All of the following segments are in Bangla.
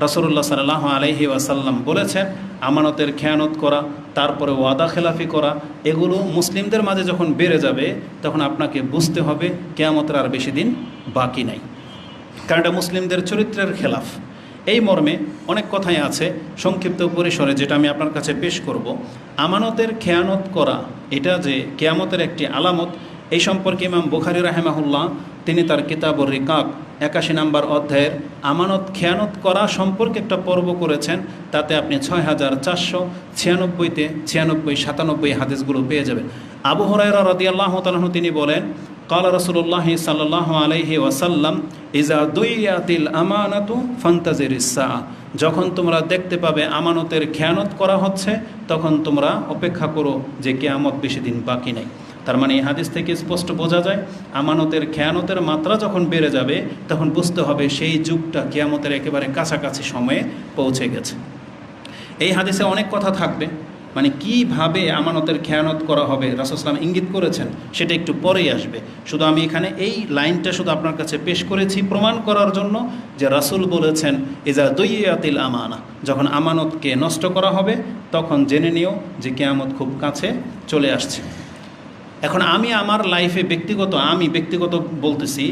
রসুল্লাহ সাল্লাহ আলহি ওয়াসাল্লাম বলেছেন আমানতের খেয়ানত করা, তারপরে ওয়াদা খেলাফি করা, এগুলো মুসলিমদের মাঝে যখন বেড়ে যাবে, তখন আপনাকে বুঝতে হবে কেয়ামতের আর বেশি দিন বাকি নাই। কারণ এটা মুসলিমদের চরিত্রের খেলাফ। এই মর্মে অনেক কথাই আছে, সংক্ষিপ্ত পরিসরে যেটা আমি আপনার কাছে পেশ করব। আমানতের খেয়ানত করা, এটা যে কেয়ামতের একটি আলামত, এই সম্পর্কে ইমাম বুখারি রাহেমাহুল্লাহ, তিনি তার কিতাবর রিকাক একাশি নাম্বার অধ্যায়ের আমানত খেয়ানত করা সম্পর্কে একটা পর্ব করেছেন, তাতে আপনি ছয় হাজার চারশো ছিয়ানব্বইতে ছিয়ানব্বই, সাতানব্বই হাদিসগুলো পেয়ে যাবেন। আবু হরাইরা রদিয়াল্লাহ তালাহ তিনি বলেন, কালা রসুল্লাহ সাল্লাহ আলহি ওয়াসাল্লাম ইজা দুইয়াতিল আমানাতু ফান্তাজির ইসা যখন তোমরা দেখতে পাবে আমানতের খেয়ানত করা হচ্ছে, তখন তোমরা অপেক্ষা করো যে কেয়ামত বেশি দিন বাকি নাই। তার মানে এই হাদিস থেকে স্পষ্ট বোঝা যায়, আমানতের খেয়ানতের মাত্রা যখন বেড়ে যাবে, তখন বুঝতে হবে সেই যুগটা কেয়ামতের একেবারে কাছাকাছি সময়ে পৌঁছে গেছে। এই হাদিসে অনেক কথা থাকবে মানে কীভাবে আমানতের খেয়ানত করা হবে রাসুসলাম ইঙ্গিত করেছেন, সেটা একটু পরেই আসবে। শুধু আমি এখানে এই লাইনটা শুধু আপনার কাছে পেশ করেছি প্রমাণ করার জন্য যে রাসুল বলেছেন ইজা দইয়াতিল আমানা যখন আমানতকে নষ্ট করা হবে, তখন জেনে নিও যে কেয়ামত খুব কাছে চলে আসছে। এখন আমি আমার লাইফে ব্যক্তিগত, আমি ব্যক্তিগত বলতেছি,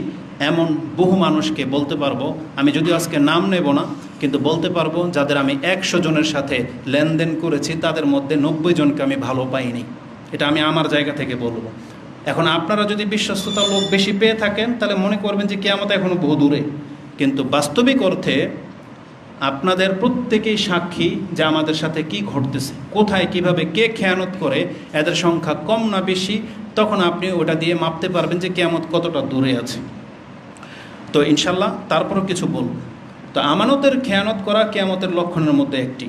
এমন বহু মানুষকে বলতে পারব, আমি যদি আজকে নাম নেব না, কিন্তু বলতে পারব যাদের আমি একশো জনের সাথে লেনদেন করেছি, তাদের মধ্যে নব্বই জনকে আমি ভালো পাইনি। এটা আমি আমার জায়গা থেকে বলব। এখন আপনারা যদি বিশ্বস্ততা লোক বেশি পেয়ে থাকেন, তাহলে মনে করবেন যে কেয়ামত এখনও বহু দূরে। কিন্তু বাস্তবিক অর্থে আপনাদের প্রত্যেকেই সাক্ষী যে আমাদের সাথে কি ঘটতেছে, কোথায়, কীভাবে, কে খেয়ানত করে, এদের সংখ্যা কম না বেশি তখন আপনি ওটা দিয়ে মাপতে পারবেন যে কেয়ামত কতটা দূরে আছে। তো ইনশাল্লাহ তারপরও কিছু বলব। তো আমানতের খেয়ানত করা কেয়ামতের লক্ষণের মধ্যে একটি।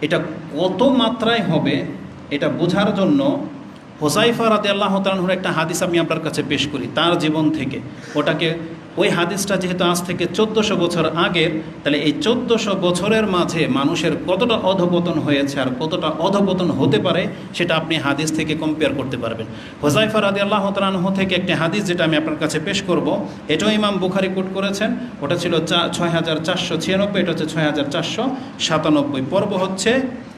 এটা কত মাত্রায় হবে এটা বোঝার জন্য হোসাইফা রাতে আল্লাহ তালহুর একটা হাদিস আমি আপনার কাছে পেশ করি। তার জীবন থেকে। ওটাকে ওই হাদিসটা যেহেতু আজ থেকে চোদ্দোশো বছর আগের তাহলে এই চোদ্দোশো বছরের মাঝে মানুষের কতটা অধপতন হয়েছে আর কতটা অধপতন হতে পারে, সেটা আপনি হাদিস থেকে কম্পেয়ার করতে পারবেন। হোজাইফা রাদি আল্লাহ তালাহ থেকে একটি হাদিস যেটা আমি আপনার কাছে পেশ করব, এটাও ইমাম বুখারি কোট করেছেন, ওটা ছিল চা ছয় হাজার চারশো ছিয়ানব্বই, এটা হচ্ছে ছয় হাজার চারশো সাতানব্বই। পর্ব হচ্ছে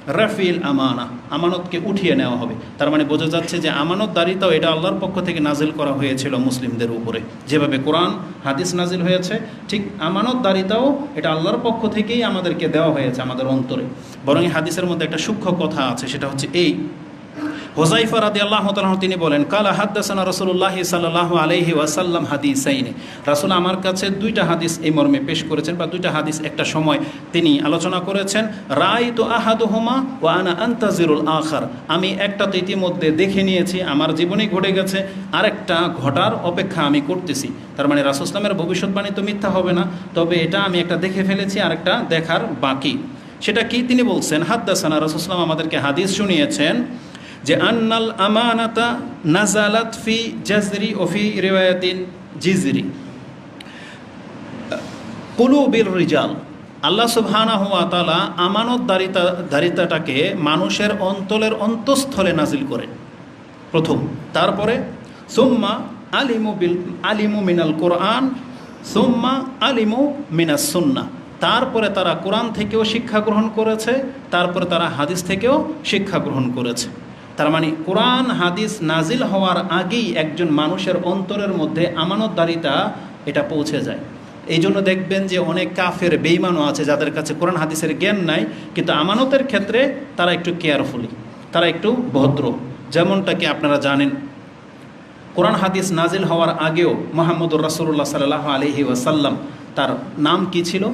রাফিল আমানা, আমানতকে উঠিয়ে নেওয়া হবে। তার মানে বোঝা যাচ্ছে যে আমানত দারিতাও এটা আল্লাহর পক্ষ থেকে নাজিল করা হয়েছিল মুসলিমদের উপরে। যেভাবে কোরআন, হাদিস নাজিল হয়েছে, ঠিক আমানত দারিতাও এটা আল্লাহর পক্ষ থেকেই আমাদেরকে দেওয়া হয়েছে আমাদের অন্তরে। বরং এই হাদিসের মধ্যে একটা সূক্ষ্ম কথা আছে, সেটা হচ্ছে এই হোজাইফা রাদি আল্লাহ তিনি বলেন, কালা হাদ্দাসানা রসুল্লাহ সাল্লাহ আলহি ওয়াসাল্লাম হাদিসাইনে। রাসুল আমার কাছে দুইটা হাদিস এই মর্মে পেশ করেছেন বা দুইটা হাদিস একটা সময় তিনি আলোচনা করেছেন রাই তো আহাদুহমা ও আনা আন্তাজিরুল আখার। আমি একটা তো ইতিমধ্যে দেখে নিয়েছি, আমার জীবনে ঘটে গেছে, আরেকটা ঘটার অপেক্ষা আমি করতেছি। তার মানে রাসুসলামের ভবিষ্যৎবাণী তো মিথ্যা হবে না, তবে এটা আমি একটা দেখে ফেলেছি, আরেকটা দেখার বাকি। সেটা কি তিনি বলছেন? হাদ্দাসানা রাসুসলাম আমাদেরকে হাদিস শুনিয়েছেন যে আন্নাল আমানাতা নাজালাত ফি জাজরি ওফি রেওয়ায়াতিন জিজরি। কুলুবির রিজাল। আল্লাহ সুবহানা হুয়া তালা আমানত দারিতা দারিতাটাকে মানুষের অন্তলের অন্তঃস্থলে নাজিল করেন। প্রথম। তারপরে, সোম্মা আলিমু বিল, আলিমু মিনাল কোরআন, সোম্মা আলিমু মিনাস সুন্না তারপরে তারা কোরআন থেকেও শিক্ষা গ্রহণ করেছে, তারপরে তারা হাদিস থেকেও শিক্ষা গ্রহণ করেছে। তার মানে কোরআন, হাদিস নাজিল হওয়ার আগেই একজন মানুষের অন্তরের মধ্যে আমানতদারিতা এটা পৌঁছে যায়। এই জন্য দেখবেন যে অনেক কাফের বেইমানও আছে যাদের কাছে কোরআন, হাদিসের জ্ঞান নাই, কিন্তু আমানতের ক্ষেত্রে তারা একটু কেয়ারফুলি, তারা একটু ভদ্র। যেমনটাকে আপনারা জানেন, কোরআন, হাদিস নাজিল হওয়ার আগেও মোহাম্মদুর রাসুল্লাহ সাল্লাহ আলহি ওয়াসাল্লাম তার নাম কি ছিল?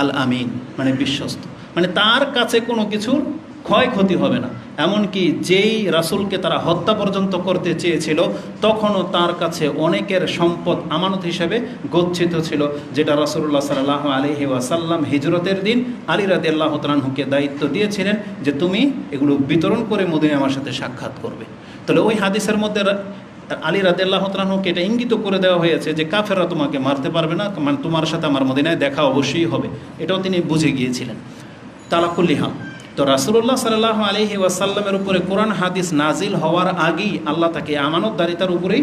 আল আমিন মানে বিশ্বস্ত। মানে তার কাছে কোনো কিছুর ক্ষয়ক্ষতি হবে না। এমনকি যেই রাসুলকে তারা হত্যা পর্যন্ত করতে চেয়েছিল, তখনও তার কাছে অনেকের সম্পদ আমানত হিসেবে গচ্ছিত ছিল, যেটা রাসুল্লাহ সাল্লাহ আলহি ওয়াসাল্লাম হিজরতের দিন আলী রাদি আল্লাহ দায়িত্ব দিয়েছিলেন যে তুমি এগুলো বিতরণ করে মদিনে আমার সাথে সাক্ষাৎ করবে। তাহলে ওই হাদিসের মধ্যে আলী রাদিল্লাহ তালাহুকে এটা ইঙ্গিত করে দেওয়া হয়েছে যে কাফেররা তোমাকে মারতে পারবে না মানে তোমার সাথে আমার মদিনায় দেখা অবশ্যই হবে। এটাও তিনি বুঝে গিয়েছিলেন। তালাকুল্লিহাম তো রাসুল্লাহ সাল্লাহ আলহি ওয়াসাল্লামের উপরে কোরআন হাদিস নাজিল হওয়ার আগেই আল্লাহ তাকে আমানতদারিতার উপরেই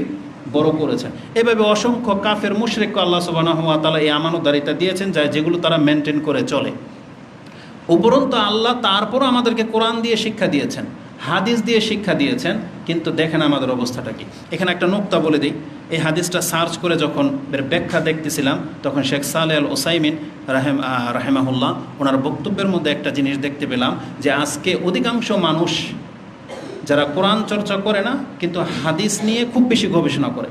বড় করেছেন। এভাবে অসংখ্য কাফের মুশরেক আল্লাহ সুবাহ তালা এই আমানতদারিতা দিয়েছেন যা যেগুলো তারা মেনটেন করে চলে। উপরন্ত আল্লাহ তারপরও আমাদেরকে কোরআন দিয়ে শিক্ষা দিয়েছেন। হাদিস দিয়ে শিক্ষা দিয়েছেন, কিন্তু দেখেন আমাদের অবস্থাটা কি। এখানে একটা নোক্তা বলে দিই। এই হাদিসটা সার্চ করে যখন এর ব্যাখ্যা দেখতেছিলাম, তখন শেখ সালে আল ওসাইমিন রাহেম রাহেমাহুল্লাহ, ওনার বক্তব্যের মধ্যে একটা জিনিস দেখতে পেলাম যে আজকে অধিকাংশ মানুষ যারা কোরআন চর্চা করে না, কিন্তু হাদিস নিয়ে খুব বেশি গবেষণা করে।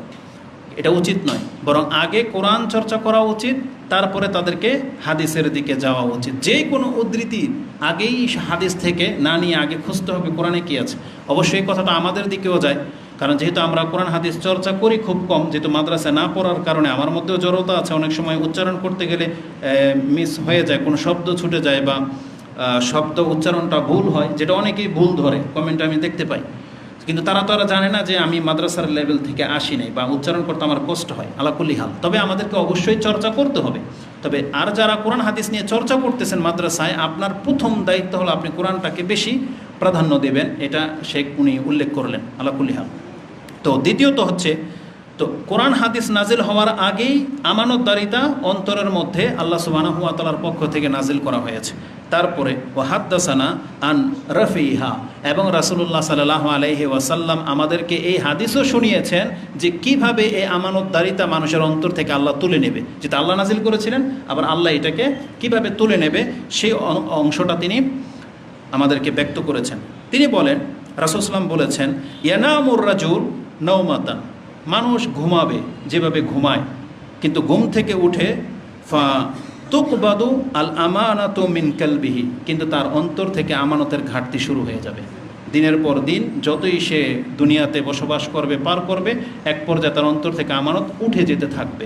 এটা উচিত নয়। বরং আগে কোরআন চর্চা করা উচিত, তারপরে তাদেরকে হাদিসের দিকে যাওয়া উচিত। যে কোনো উদ্ধৃতি আগেই হাদিস থেকে না নিয়ে আগে খুঁজতে হবে কোরআনে কী আছে। অবশ্যই কথাটা আমাদের দিকেও যায়। কারণ যেহেতু আমরা কোরআন, হাদিস চর্চা করি খুব কম, যেহেতু মাদ্রাসায় না পড়ার কারণে আমার মধ্যেও জড়তা আছে, অনেক সময় উচ্চারণ করতে গেলে মিস হয়ে যায়, কোনো শব্দ ছুটে যায় বা শব্দ উচ্চারণটা ভুল হয়, যেটা অনেকেই ভুল ধরে। কমেন্টে আমি দেখতে পাই। কিন্তু তারা তো আর জানে না যে আমি মাদ্রাসার লেভেল থেকে আসি নাই বা উচ্চারণ করতে আমার কষ্ট হয় আলাকুল্লি হাল। তবে আমাদেরকে অবশ্যই চর্চা করতে হবে। তবে আর যারা কোরআন, হাদিস নিয়ে চর্চা করতেছেন মাদ্রাসায়, আপনার প্রথম দায়িত্ব হলো আপনি কোরআনটাকে বেশি প্রাধান্য দেবেন। এটা শেখ উনি উল্লেখ করলেন আলাকুল্লি হাল। তো দ্বিতীয়ত হচ্ছে, তো কোরআন, হাদিস নাজিল হওয়ার আগেই আমানতদারিতা অন্তরের মধ্যে আল্লাহ তালার পক্ষ থেকে নাজিল করা হয়েছে। তারপরে ও হাদ্দাসানা আন রফিহা এবং রাসুলুল্লাহ সাল্লাহ আলহি ওয়াসাল্লাম আমাদেরকে এই হাদিসও শুনিয়েছেন যে কীভাবে এই আমানতদারিতা মানুষের অন্তর থেকে আল্লাহ তুলে নেবে। যেটা আল্লাহ নাজিল করেছিলেন, আবার আল্লাহ এটাকে কীভাবে তুলে নেবে, সেই অংশটা তিনি আমাদেরকে ব্যক্ত করেছেন। তিনি বলেন রাসুলসলাম বলেছেন, ইয়ানামুর রাজুল নৌমাতান মানুষ ঘুমাবে, যেভাবে ঘুমায়, কিন্তু ঘুম থেকে উঠে, ফা তুকবাদু আল আমানাত মিন কালবিহি, কিন্তু তার অন্তর থেকে আমানতের ঘাটতি শুরু হয়ে যাবে। দিনের পর দিন যতই সে দুনিয়াতে বসবাস করবে, পার করবে, এক পর্যায়ে তার অন্তর থেকে আমানত উঠে যেতে থাকবে।